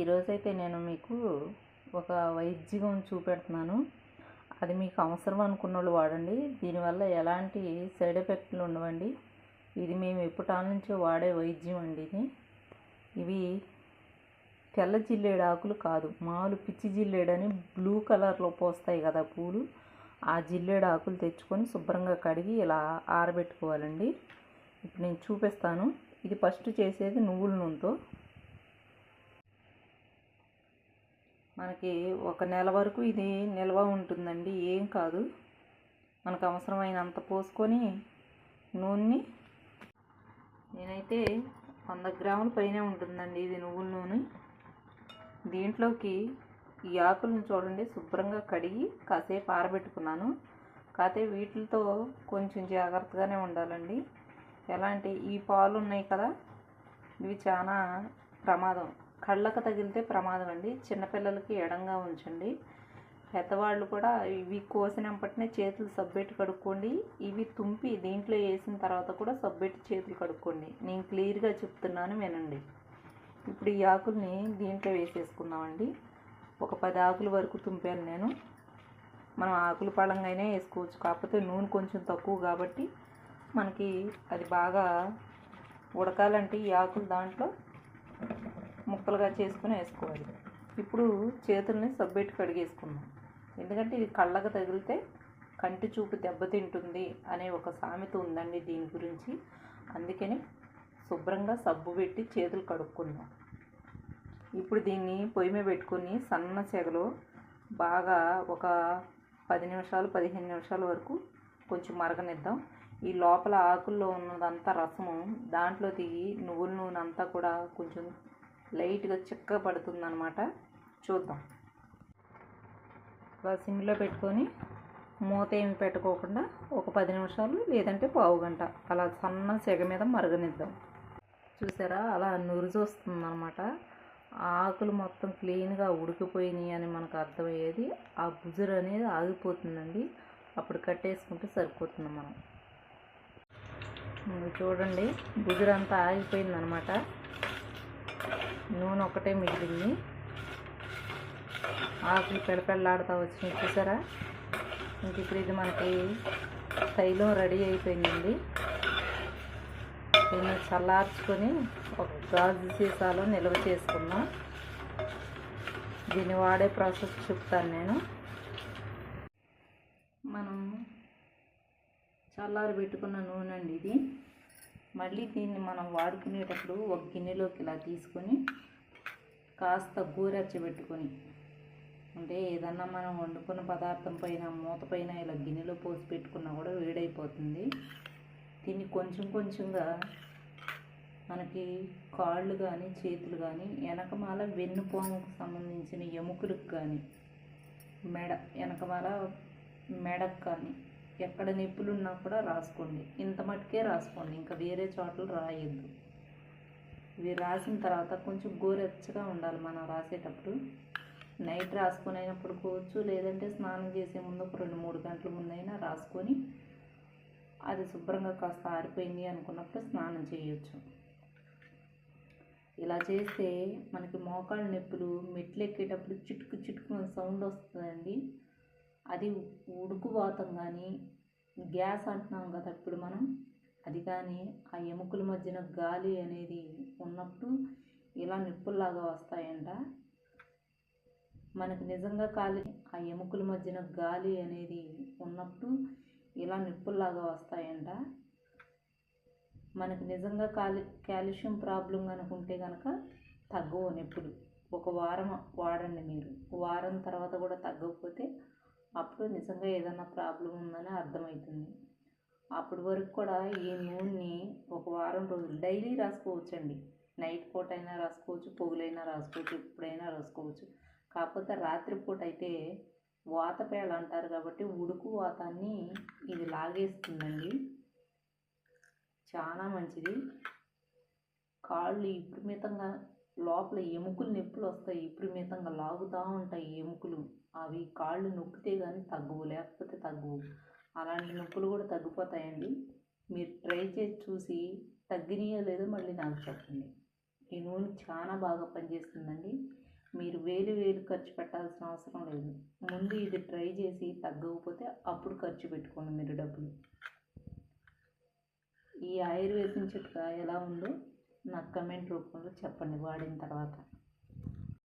ఈరోజైతే నేను మీకు ఒక వైద్యం చూపెడుతున్నాను. అది మీకు అవసరం అనుకున్న వాళ్ళు వాడండి. దీనివల్ల ఎలాంటి సైడ్ ఎఫెక్ట్లు ఉండవండి. ఇది మేము ఎప్పటాల నుంచో వాడే వైద్యం అండి ఇది. ఇవి తెల్ల జిల్లేడు ఆకులు కాదు. మామూలు పిచ్చి జిల్లేడని బ్లూ కలర్లో పోస్తాయి కదా పూలు. ఆ జిల్లేడు ఆకులు తెచ్చుకొని శుభ్రంగా కడిగి ఇలా ఆరబెట్టుకోవాలండి. ఇప్పుడు నేను చూపిస్తాను. ఇది ఫస్ట్ చేసేది నువ్వుల నూనెతో. మనకి ఒక నెల వరకు ఇది నిల్వ ఉంటుందండి ఏం కాదు. మనకు అవసరమైనంత పోసుకొని నూనెని నేనైతే వంద గ్రాముల పైనే ఉంటుందండి ఇది నువ్వుల నూనె. దీంట్లోకి ఈ ఆకులను చూడండి శుభ్రంగా కడిగి కాసేపు ఆరబెట్టుకున్నాను. కాకపోతే వీటితో కొంచెం జాగ్రత్తగానే ఉండాలండి. ఎలాంటి ఈ పాలు ఉన్నాయి కదా ఇవి చాలా ప్రమాదం. కళ్ళకు తగిలితే ప్రమాదం అండి. చిన్నపిల్లలకి ఎడంగా ఉంచండి. పెద్దవాళ్ళు కూడా ఇవి కోసినప్పటినే చేతులు సబ్బెట్టి కడుక్కోండి. ఇవి తుంపి దీంట్లో వేసిన తర్వాత కూడా సబ్బెట్టి చేతులు కడుక్కోండి. నేను క్లియర్గా చెప్తున్నాను వినండి. ఇప్పుడు ఈ ఆకుల్ని దీంట్లో వేసేసుకుందామండి. ఒక పది ఆకుల వరకు తుంపాను నేను. మనం ఆకులు పళ్ళంగా అయినా వేసుకోవచ్చు. కాకపోతే నూనె కొంచెం తక్కువ కాబట్టి మనకి అది బాగా ఉడకాలంటే ఈ ఆకులు దాంట్లో ముక్కలుగా చేసుకుని వేసుకోవాలి. ఇప్పుడు చేతుల్ని సబ్బెట్టి కడిగేసుకున్నాం ఎందుకంటే ఇది కళ్ళకు తగిలితే కంటి చూపు దెబ్బతింటుంది అనే ఒక సామెత ఉందండి దీని గురించి. అందుకని శుభ్రంగా సబ్బు పెట్టి చేతులు కడుక్కుందాం. ఇప్పుడు దీన్ని పొయ్యి మీద పెట్టుకొని సన్న సెగలో బాగా ఒక పది నిమిషాలు పదిహేను నిమిషాల వరకు కొంచెం మరగనిద్దాం. ఈ లోపల ఆకుల్లో ఉన్నదంతా రసము దాంట్లో దిగి నువ్వుల నూనె అంతా కూడా కొంచెం లైట్గా చిక్క పడుతుందనమాట చూద్దాం. ఇలా సిమ్లో పెట్టుకొని మూత ఏమి పెట్టుకోకుండా ఒక పది నిమిషాలు లేదంటే పావు గంట అలా సన్న సెగ మీద మరగనిద్దాం. చూసారా? అలా నురుజు వస్తుందన్నమాట. ఆకులు మొత్తం క్లీన్గా ఉడికిపోయినాయి అని మనకు అర్థమయ్యేది. ఆ బుజురు అనేది ఆగిపోతుందండి. అప్పుడు కట్టేసుకుంటే సరిపోతుంది మనం. చూడండి గుజరంతా ఆగిపోయిందనమాట నూనె ఒకటే మిగిలింది. ఆకులు పెడపెళ్ళాడుతూ వచ్చింది చూసారా? ఇంక ఇప్పుడు ఇది మనకి తైలం రెడీ అయిపోయిందండి. దీన్ని చల్లార్చుకొని ఒక గాజు సీసాలో నిల్వ చేసుకుందాం. దీన్ని వాడే ప్రాసెస్ చెప్తాను నేను. మనం చల్లారి పెట్టుకున్న నూనె అండి ఇది. మళ్ళీ దీన్ని మనం వాడుకునేటప్పుడు ఒక గిన్నెలోకి ఇలా తీసుకొని కాస్త గోరెచ్చబెట్టుకొని అంటే ఏదన్నా మనం వండుకున్న పదార్థం పైన మూత పైన ఇలా గిన్నెలో పోసి పెట్టుకున్నా కూడా వేడైపోతుంది. దీన్ని కొంచెం కొంచెంగా మనకి కాళ్ళు కానీ చేతులు కానీ వెనకమాల వెన్నుపోముకు సంబంధించిన ఎముకలకు కానీ మెడ వెనకమాల మెడకు కానీ ఎక్కడ నొప్పులు ఉన్నా కూడా రాసుకోండి. ఇంత మటుకే రాసుకోండి. ఇంకా వేరే చోట్ల రాయొద్దు. ఇవి రాసిన తర్వాత కొంచెం గోరెచ్చగా ఉండాలి మనం రాసేటప్పుడు. నైట్ రాసుకొని అయినా పడుకోవచ్చు లేదంటే స్నానం చేసే ముందు ఒక రెండు మూడు గంటల ముందైనా రాసుకొని అది శుభ్రంగా కాస్త ఆరిపోయింది అనుకున్నప్పుడు స్నానం చేయొచ్చు. ఇలా చేస్తే మనకి మోకాళ్ళ నొప్పులు మెట్లు ఎక్కేటప్పుడు చిటుకు చిటుకు సౌండ్ వస్తుందండి. అది ఉడుకువాతం కానీ గ్యాస్ అంటున్నాం కదా ఇప్పుడు మనం. అది కానీ ఆ ఎముకల మధ్యన గాలి అనేది ఉన్నప్పుడు ఇలా నిప్పుల్లాగా వస్తాయంట. మనకు నిజంగా కాలి ఆ ఎముకల మధ్యన గాలి అనేది ఉన్నప్పుడు ఇలా నిప్పుల్లాగా వస్తాయంట. మనకు నిజంగా కాలి కాల్షియం ప్రాబ్లం కనుకుంటే కనుక తగ్గవు నొప్పులు. ఒక వారం వాడండి మీరు. వారం తర్వాత కూడా తగ్గకపోతే అప్పుడు నిజంగా ఏదైనా ప్రాబ్లం ఉందని అర్థమవుతుంది అప్పటి వరకు కూడా ఈ నూనెని ఒక వారం రోజులు డైలీ రాసుకోవచ్చండి. నైట్ పూట అయినా రాసుకోవచ్చు పొగులైనా రాసుకోవచ్చు ఎప్పుడైనా రాసుకోవచ్చు. కాకపోతే రాత్రిపూట అయితే వాతపేళ అంటారు కాబట్టి ఉడుకు వాతాన్ని ఇది లాగేస్తుందండి. చాలా మంచిది. కాళ్ళు విపరీతంగా లోపల ఎముకలు నొప్పులు వస్తాయి. విపరీతంగా లాగుతూ ఉంటాయి ఎముకలు. అవి కాళ్ళు నొక్కితే కానీ తగ్గవు లేకపోతే తగ్గవు. అలాంటి నొప్పులు కూడా తగ్గిపోతాయండి. మీరు ట్రై చేసి చూసి తగ్గినాయో లేదో మళ్ళీ నాకు చెప్పండి. ఈ నూనె చాలా బాగా పనిచేస్తుందండి. మీరు వేలు వేలు ఖర్చు పెట్టాల్సిన అవసరం లేదు. ముందు ఇది ట్రై చేసి తగ్గకపోతే అప్పుడు ఖర్చు పెట్టుకోండి మీరు డబ్బులు. ఈ ఆయుర్వేదం చిట్కా ఎలా ఉందో నాకు కమెంట్ రూపంలో చెప్పండి వాడిన తర్వాత.